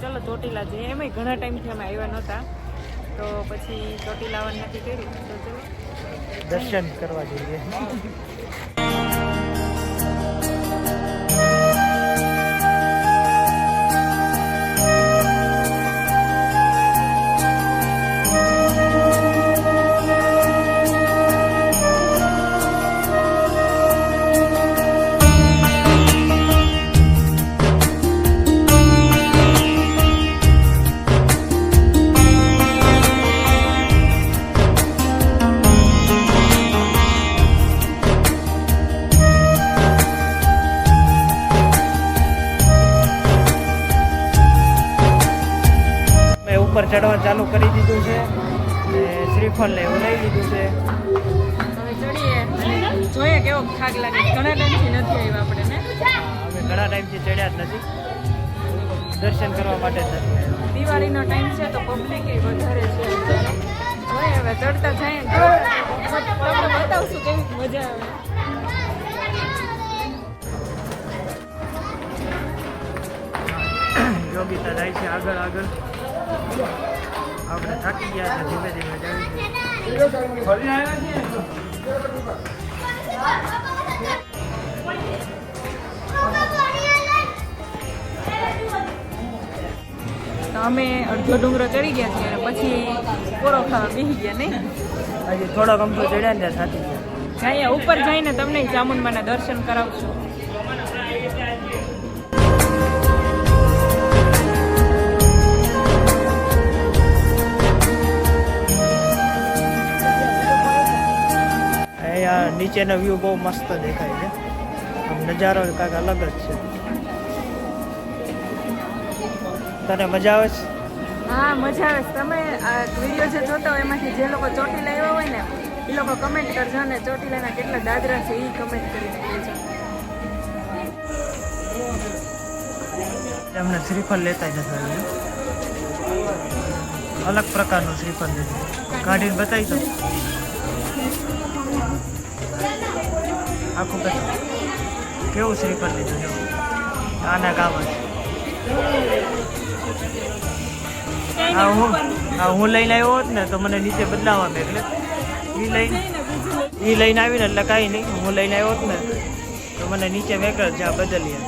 ચલો ચોટીલા જઈએ. એમાંય ઘણા ટાઈમથી અમે આવ્યા નહોતા. તો પછી ચોટીલા આવવાનું નક્કી કર્યું. તો ચલો. દર્શન કરવા જઈએ. ચડવા ચાલુ કરી દીધું છે. ને શ્રીફળ એવું લઈ લીધું છે. જોઈએ કેવો થાક લાગે. ઘણા ટાઈમથી નથી આવ્યા આપણે ને? અમે ઘણા ટાઈમથી ચડ્યા જ નથી. દર્શન કરવા માટે નથી દિવાળીનો ટાઈમ છે તો પબ્લિક એ વધારે છે જોઈએ હવે ચડતા જાય તમને બતાવશું કેવી મજા આવે. યોગિતા જાય છે આગળ આગળ. આપણે થાકી ગયા છે ધીમે ધીમે અમે અડધો ડુંગરો ચડી ગયા છીએ અને પછી કોરો ખાવા બેસી ગયા નહીં? હજી થોડોક અમથો ચડ્યા ને ત્યાં થાકી ગયા. અહીંયા ઉપર જઈને તમને ચામુંડમાના દર્શન કરાવશું. અહીંયા નીચેનો વ્યૂ બહુ મસ્ત દેખાય છે. આમ નજારો કાંઈક અલગ જ છે. તને મજા આવે છે? હા મજા આવે છે. તમે આ વીડિયો જે જોતા હોય એમાંથી જે લોકો ચોટીલા આવ્યા હોય ને એ લોકો કમેન્ટ કરજો ને ચોટીલાના કેટલા દાદરા છે એ કમેન્ટ કરીને કહેજો એમને શ્રીફળ લેતા જ નથી અલગ પ્રકારનું શ્રીફળ લીધું. કાઢીને બતાવી દો. આખું બધું કેવું શ્રીફળ લીધું જો આના કામ જ હા હું હા હું લઈને આવ્યો હોત ને તો મને નીચે બદલાવા મેં એટલે એ લઈને એ લઈને આવીને એટલે કાંઈ નહીં. હું લઈને આવ્યો હોત ને તો મને નીચે મેં જ્યાં બદલીએ.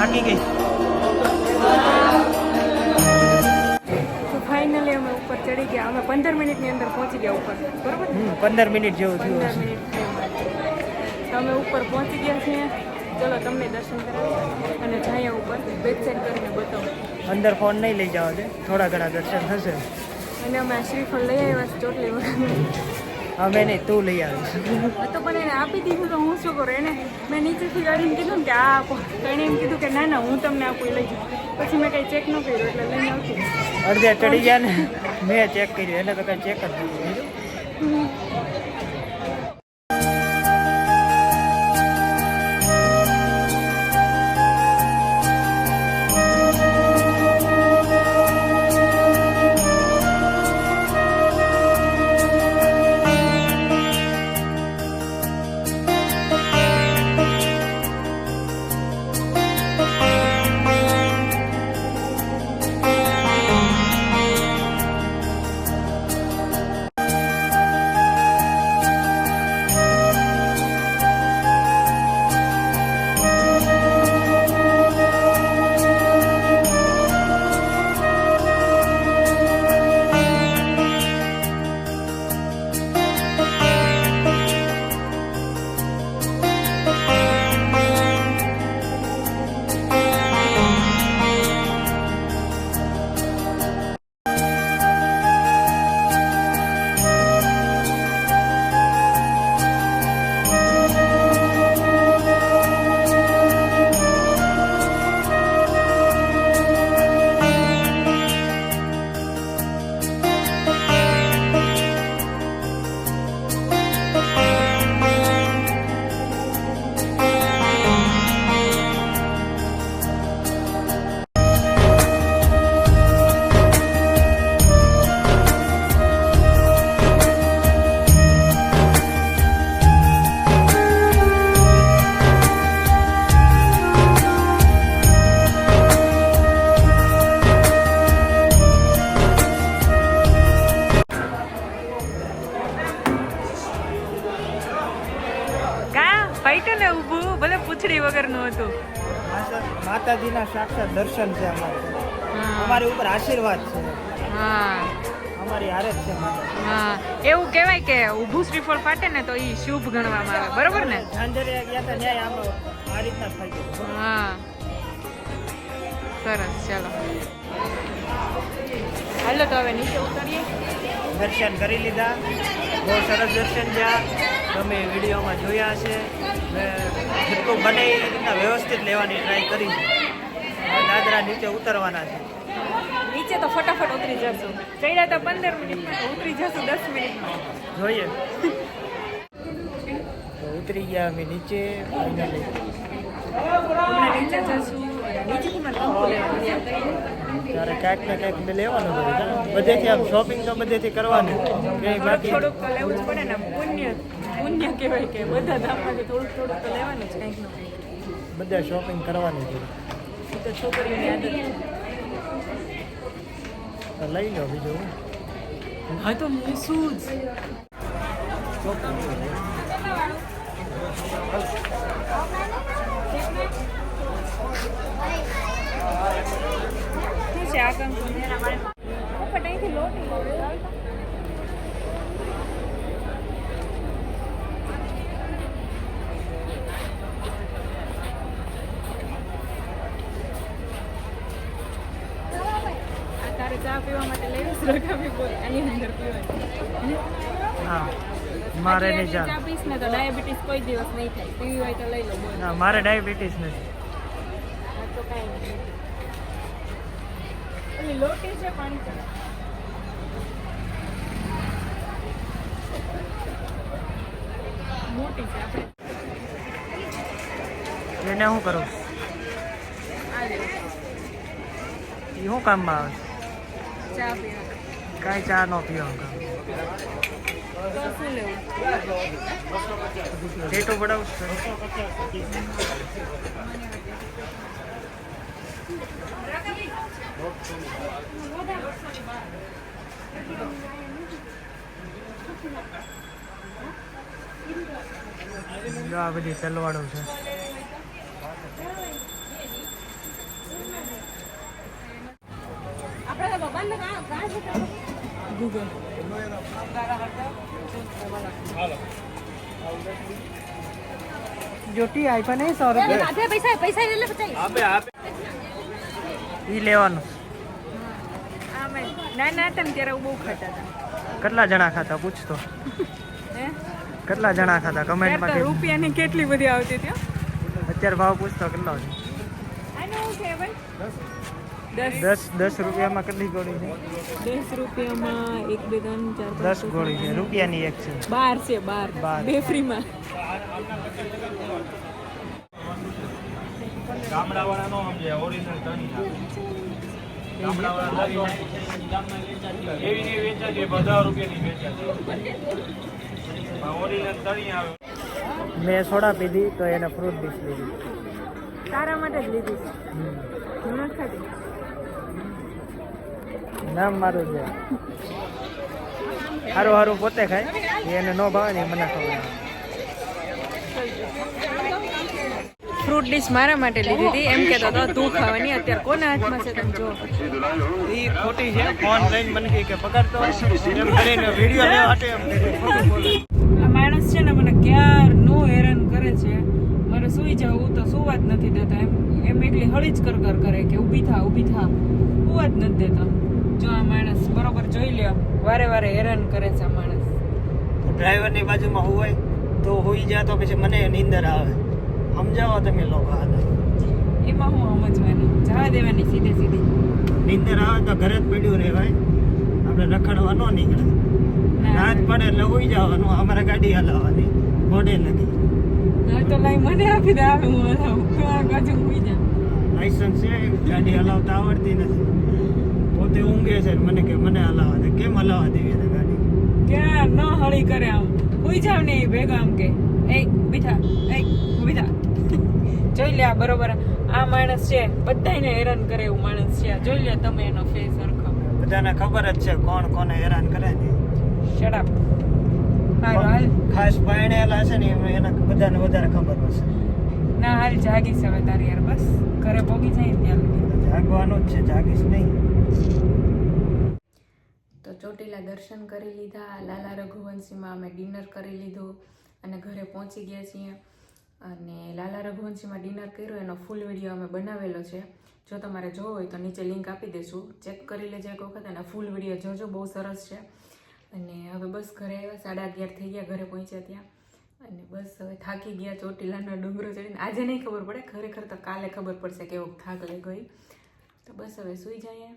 થાકી ગઈ. તો ફાઇનલી અમે ઉપર ચડી ગયા. અમે પંદર મિનિટની અંદર પહોંચી ગયા ઉપર. બરોબર? પંદર મિનિટ જેવું થયું પંદર મિનિટ અમે ઉપર પહોંચી ગયા છીએ. ચલો તમને દર્શન કરાવીએ. અને જઈએ ઉપર સાઈડ કરીને બતાવો. અંદર ફોન નહીં લઈ જવા દે. થોડા ઘણા દર્શન થશે અને અમે શ્રીફળ લઈ આવ્યા ચોટલી વગર અમે નહીં તું લઈ આવીશ. તો પણ એને આપી દીધું તો હું શું કરું? એને મેં નીચેથી ગાડીને કીધું ને કે આ આપો. તો એણે એમ કીધું કે ના ના હું તમને આપું લઈ જાઉં. પછી મેં કંઈ ચેક ન કર્યું એટલે લઈને આવતી. અડધે ચડી ગયા ને. મેં ચેક કર્યું એને તો કઈ ચેક જ નથી સાક્ષાત દર્શન છે અમારે. અમારી ઉપર આશીર્વાદ છે. હા. અમારી હારે જ છે હા. એવું કહેવાય કે ઊભું શ્રીફળ ફાટે ને તો એ શુભ ગણવામાં આવે. બરોબર ને? અંજરિયા ગયા હતા ન્યાય આમ આ રીતના ગયું હા. સરસ ચાલો. હાલો તો હવે નીચે ઉતરીએ. દર્શન કરી લીધા. બહુ સરસ દર્શન થયા. તમે વિડીયોમાં જોયા હશે. મેં જેટલું બને એ રીતના વ્યવસ્થિત લેવાની ટ્રાય કરી. દાદરા નીચે ઉતરવાના છે. નીચે તો ફટાફટ ઉતરી જશું. ચડ્યા તો પંદર મિનિટમાં ઉતરી જશું દસ મિનિટમાં. જોઈએ. તો ઉતરી ગયા અમે નીચે નીચે જશું. ત્યારે ક્યાંક ને ક્યાંક લેવાનું બધું બધેથી આમ શોપિંગ તો બધેથી કરવાનું. બાકી થોડુંક લેવું જ પડે ને પુણ્ય પુણ્ય કહેવાય કે બધા ધામમાંથી થોડુંક થોડુંક તો લેવાનું જ કંઈક બધા શોપિંગ કરવાની છે. તો છોકરીઓની આદત છે. લઈ લો બીજું. હા તો મૂસું જ. શું છે આ કંકુ લોટ આ ચા પીવા માટે છે રકાબી બોલ. એની અંદર પીવાની. હા મારે નહીં આટલી ચા પીશ ને તો ડાયાબિટીસ કોઈ દિવસ નહીં થાય. પીવી હોય તો લઈ લો બોલ. ના મારે ડાયાબિટીસ નથી. તો કાંઈ નહીં. ઓલી લોટી છે પાણી ચા મોટી છે આપણે એને શું કરું? એ શું કામમાં આવે? ચા કાંઈ ચા ન લેવું ટેટો આ બધી તલવાડો છે. ગૂગલ જોટી આઈફોન નહીં સો રૂપિયા. પૈસા પૈસા લે પચાઈ આપે આપે. ઈ લેવાનું. ના ના હતા ત્યારે બહુ ખાતા હતા. કેટલા જણા ખાતા પૂછતો. કેટલા જણા ખાતા કમેન્ટમાં કે રૂપિયાની કેટલી બધી આવતી હતી અત્યારે ભાવ પૂછતો કેટલો છે? આનું દસ દસ રૂપિયામાં કેટલી ગોળી છે? દસ રૂપિયામાં એક બે ત્રણ ચાર દસ ગોળી છે. રૂપિયાની એક છે. બાર છે બાર. બાર. બે ફ્રીમાં. ગામડાવાળા સમજે ઓરિજિનલ તણી એવી ને વેચા બધા રૂપિયાની વેચા ઓરિજિનલ તણી આવે. મેં સોડા પીધી તો એને ફ્રૂટ ડીશ લીધી. તારા માટે જ લીધી છે. નામ મારું છે. સારું સારું પોતે ખાય. એને ન ભાવે ને એ મને ખબર ફ્રૂટ ડીશ મારા માટે લીધી હતી. એમ કહેતો હતો તું ખાવાની અત્યારે કોના હાથમાં છે તમે જો એ ખોટી છે. ફોન લઈને મને કહે કે પકડતો. એમ કરીને વીડિયો લેવા માટે એમ આ માણસ છે ને મને ક્યારનો હેરાન કરે છે. મારે સુઈ જવું તો સુવા જ નથી દેતા? એમ એમ એકલી હળી જ કર કર કરે કે ઊભી થા ઊભી થા. સુવા જ નથી દેતો? જો આ માણસ બરોબર જોઈ લ્યો. વારે વારે હેરાન કરે છે આ માણસ. ડ્રાઈવરની બાજુમાં હોય તો હોઈ જાય તો પછી મને નીંદર આવે. સમજાવો તમે લોકો એમાં હું સમજવાનું? જવા દેવાની સીધે સીધી. નીંદર આવે તો ઘરે જ પડ્યું રહેવાય આપણે રખડવા ન નીકળે. ના. રાત પડે એટલે હોઈ જવાનું. અમારે ગાડી હલાવવાની. મોડે લગી. તો લાઈ મને આપી દે. આવે હું હલાવું. બાજુ ઉઈ જાઉં. લાઇસન્સ છે. ગાડી હલાવતા આવડતી નથી. પોતે ઊંઘે છે મને કે મને હલાવા દે. કેમ હલાવવા દેવી એને ગાડી? ક્યાં ન હળી કરે આમ. કોઈ જાવ ને ભેગા આમ કે એ બીઠા એ બીઠા જોઈ લે આ બરોબર. આ માણસ છે બધાયને હેરાન કરે એવું માણસ છે. આ જોઈ લે તમે એનો ફેસ સરખો બધાને ખબર જ છે કોણ કોને હેરાન કરે ને. Shut up. ખાસ ભણેલા છે ને એને બધાને વધારે ખબર હશે. ના હાલ જાગીશ હવે તારી યાર બસ. ઘરે પોગી જાય ત્યાં જાગવાનું જ છે જાગીશ નહીં. તો ચોટીલા દર્શન કરી લીધા, લાલા રઘુવંશીમાં અમે ડિનર કરી લીધું અને ઘરે પહોંચી ગયા છીએ. અને લાલા રઘુવંશીમાં ડિનર કર્યું, એનો ફૂલ વીડિયો અમે બનાવેલો છે. જો તમારે જોવો હોય તો નીચે લિંક આપી દઈશું ચેક કરી લેજો એક વખત અને ફૂલ વીડિયો જોજો, બહુ સરસ છે. અને હવે બસ ઘરે આવ્યા, સાડા અગિયાર થઈ ગયા, ઘરે પહોંચ્યા ત્યાં. અને બસ હવે થાકી ગયા ચોટીલાનો ડુંગરો ચડીને. આજે નહીં ખબર પડે, ખરેખર તો કાલે ખબર પડશે કેવો થાક લઈ ગઈ. તો બસ હવે સૂઈ જઈએ.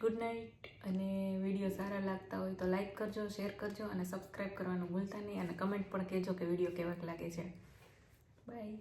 ગુડ નાઇટ અને વીડિયો સારા લાગતા હોય તો લાઇક કરજો શેર કરજો અને સબસ્ક્રાઈબ કરવાનું ભૂલતા નહીં. અને કમેન્ટ પણ કહેજો કે વીડિયો કેવાક લાગે છે. બાય